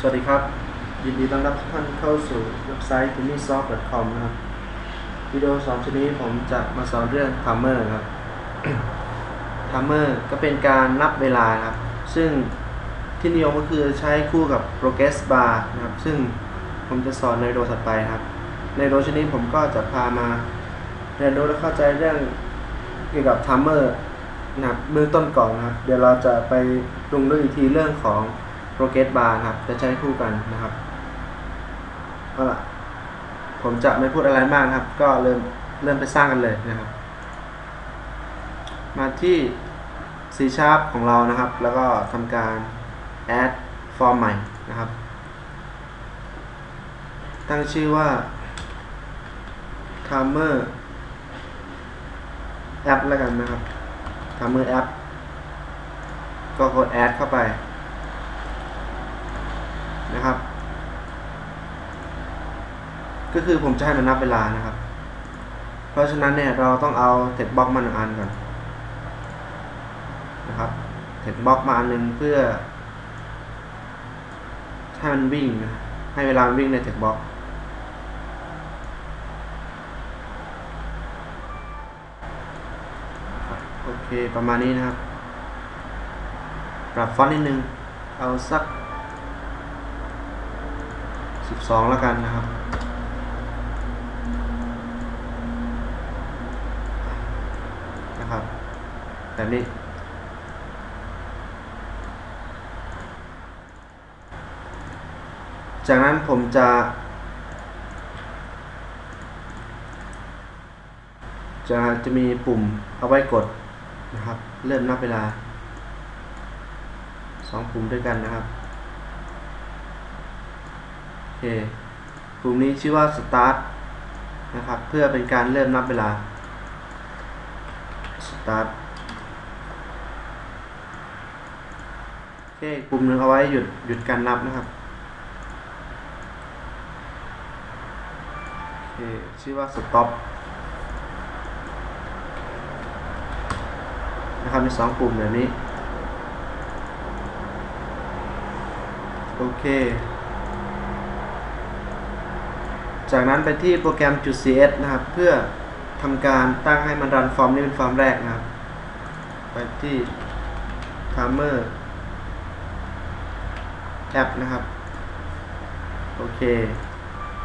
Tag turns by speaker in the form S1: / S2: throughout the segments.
S1: สวัสดีครับ ยินดีต้อนรับทุกท่านเข้าสู่เว็บไซต์ t i m m y s o f t c o m นะครับวิดีโอสอนชนิดผมจะมาสอนเรื่อง timer ครับ timer ก็เป็นการนับเวลาครับ ซึ่งที่นิยมก็คือใช้คู่กับ progress bar นะครับ ซึ่งผมจะสอนในวิดีโอถัดไปครับ ในวิดีโอชนิดผมก็จะพามาเรียนรู้และเข้าใจเรื่องเกี่ยวกับ timer นะครับเบื้องต้นก่อนนะครับ เดี๋ยวเราจะไปลงลึกอีกทีเรื่องของ progress bar ครับจะใช้คู่กันนะครับเอาละผมจะไม่พูดอะไรมากครับ ก็เริ่มเริ่มไปสร้างกันเลยนะครับ มาที่ C sharp ของเรานะครับ แล้วก็ทำการ add form ใหม่นะครับ ตั้งชื่อว่า timer app แล้วกันนะครับ timer app ก็กด add เข้าไป นะครับ ก็คือผมจะให้มันนับเวลานะครับ เพราะฉะนั้นเนี่ยเราต้องเอาเทคบล็อกมาหนึ่งอันก่อนนะครับเทคบล็อกมาอันหนึ่งเพื่อให้มันวิ่งให้เวลามันวิ่งในเทคบล็อกโอเคประมาณนี้นะครับ ปรับฟอนต์นิดนึง เอาสัก 12 แล้วกันนะครับ นะครับ แบบนี้ จากนั้นผมจะจะจะมีปุ่มเอาไว้กดนะครับ เริ่มนับเวลาสองปุ่มด้วยกันนะครับ โอเคปุ่มนี้ชื่อว่า start นะครับ เพื่อเป็นการเริ่มนับเวลา start โอเคปุ่มหนึ่งเอาไว้หยุดหยุดการนับนะครับโอเคชื่อว่า stop นะครับมีสองปุ่มแบบนี้ โอเค จากนั้นไปที่โปรแกรมจุด .cs นะครับ เพื่อทำการตั้งให้มันรันฟอร์มนี้เป็นฟอร์มแรกนะครับ ไปที่ timer app นะครับ โอเค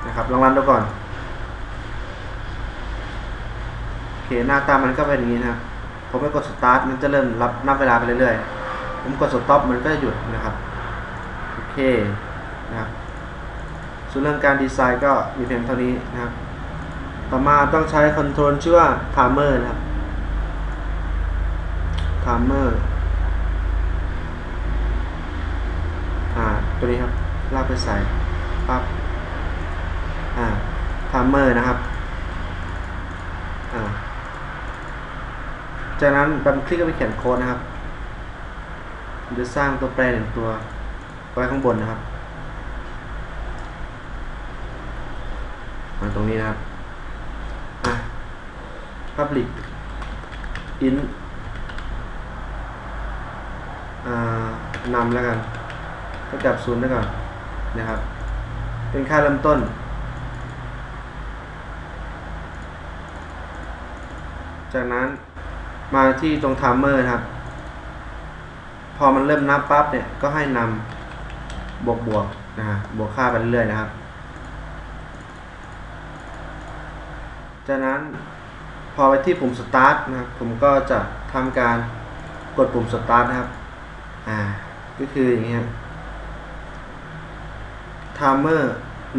S1: นะครับ ลองรันดูก่อน โอเค หน้าตามันก็เป็นอย่างนี้นะครับ ผมไปกด start มันจะเริ่มรับนับเวลาไปเรื่อยๆ ผมกด stop มันก็จะหยุดนะครับ โอเค นะครับ ส่วนเรื่องการดีไซน์ก็มีเพียงเท่านี้นะครับ ต่อมาต้องใช้คอนโทรลชื่อว่า timer นะครับ timer อ่า ตัวนี้ครับ ลากไปใส่ปั๊บ อ่า timer นะครับ อ่า จากนั้นดับคลิกก็ไปเขียนโค้ดนะครับจะสร้างตัวแปรหนึ่งตัวไว้ข้างบนนะครับ มาตรงนี้นะครับอะ public int อ่านำแล้วกันเท่ากับศูนย์แล้ก่อนนะครับ เป็นค่าเริ่มต้น จากนั้นมาที่ตรง timer นะครับ พอมันเริ่มนับปั๊บเนี่ย ก็ให้นำบวกบวกนะฮะบวกค่าไปเรื่อยนะครับ จากนั้นพอไปที่ปุ่ม start นะครับ ผมก็จะทำการกดปุ่ม start นะครับ อ่า ก็คืออย่างนี้ครับ timer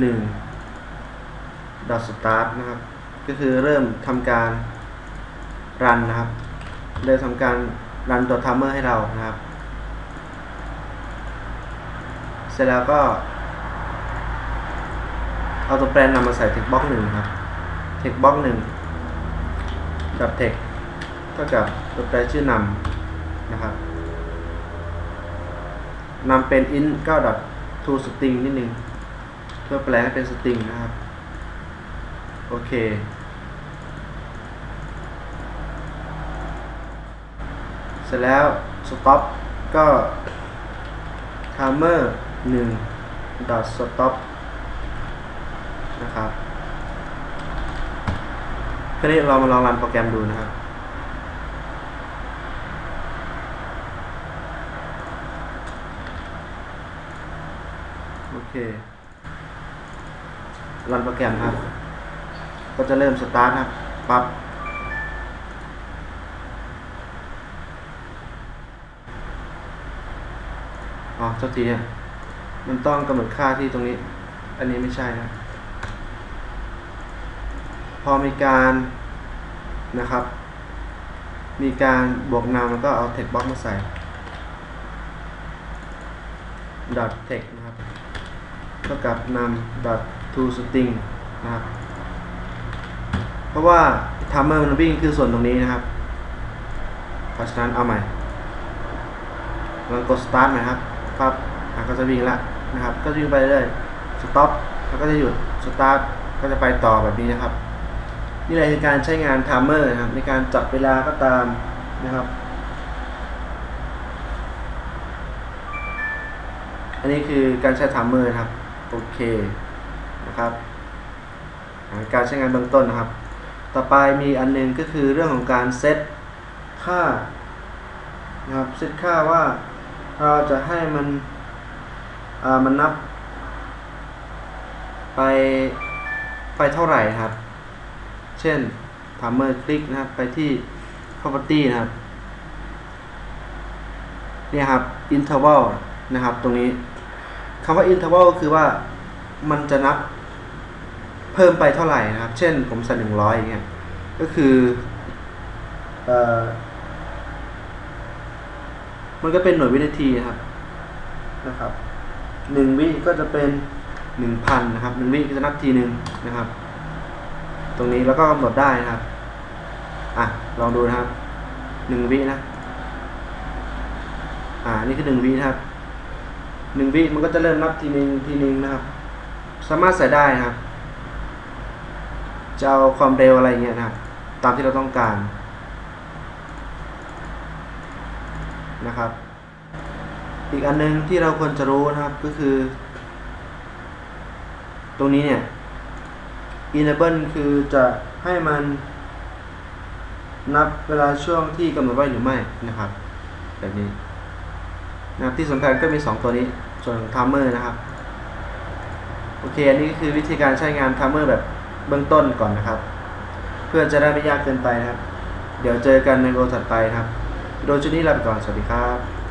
S1: 1 dot start นะครับ ก็คือเริ่มทำการรันนะครับ เริ่มทำการรันตัว timer ให้เรานะครับ เสร็จแล้วก็เอาตัวแปรนำมาใส่ text box หนึ่งครับ text box หนึ่งกับ text เท่ากับตัวแปรชื่อนำนะครับนำเป็น int ก็ dot to string นิดนึง เพื่อแปลให้เป็น string นะครับ โอเค เสร็จแล้ว stop ก็ timer 1 dot stop นะครับ คราวนี้เรามาลองรันโปรแกรมดูนะครับโอเครันโปรแกรมครับ ก็จะเริ่มสตาร์ทครับปั๊บอ๋อเจ้าทีมันต้องกำหนดค่าที่ตรงนี้ อันนี้ไม่ใช่นะ พอมีการนะครับ มีการบวกนามแล้วก็เอา text box มาใส่ dot text นะครับเท่ากับนำ dot to string นะครับเพราะว่า timer มันวิ่งคือส่วนตรงนี้นะครับเพราะฉะนั้นเอาใหม่ลองกด start ใหม่ครับปั๊บก็จะวิ่งละนะครับ ก็วิ่งไปเรื่อย stop แล้วก็จะหยุด start ก็จะไปต่อแบบนี้นะครับ นี่แหละคือการใช้งาน timer นะครับในการจับเวลาก็ตามนะครับ อันนี้คือการใช้ timer นะครับโอเคนะครับการใช้งานเบื้องต้นนะครับ ต่อไปมีอันหนึงก็คือเรื่องของการเซตค่านะครับเซตค่าว่าเราจะให้มันมันนับ ไปไปเท่าไหร่ครับ เช่น timer คลิกนะครับ ไปที่ property นะครับ เนี่ยครับ interval นะครับ ตรงนี้คำว่า interval ก็คือว่ามันจะนับเพิ่มไปเท่าไหร่นะครับ เช่นผมใส่หนึ่งร้อยอย่างเงี้ย ก็คือเอ่อมันก็เป็นหน่วยวินาทีนะครับนะครับหนึ่งวิก็จะเป็นหนึ่งพันนะครับหนึ่งวิก็จะนับทีหนึ่งนะครับ ตรงนี้แล้วก็กำหนดได้นะครับ อะ ลองดูนะครับหนึ่งวินะ อ่า นี่คือหนึ่งวินะครับหนึ่งวิมันก็จะเริ่มนับทีหนึ่งทีหนึ่งนะครับ สามารถใส่ได้นะครับ จะเอาความเร็วอะไรเงี้ยนะครับ ตามที่เราต้องการนะครับ อีกอันหนึงที่เราควรจะรู้นะครับก็คือ ตรงนี้เนี่ย enable คือจะให้มันนับเวลาช่วงที่กำหนดไว้หรือไม่นะครับ แบบนี้นะที่สำคัญก็มี 2 ตัวนี้ ส่วน timer นะครับ โอเค อันนี้ก็คือวิธีการใช้งาน timer แบบเบื้องต้นก่อนนะครับ เพื่อจะได้ไม่ยากเกินไปนะครับ เดี๋ยวเจอกันในโรถัดไปครับ โดยชุดนี้ลาไปก่อน สวัสดีครับ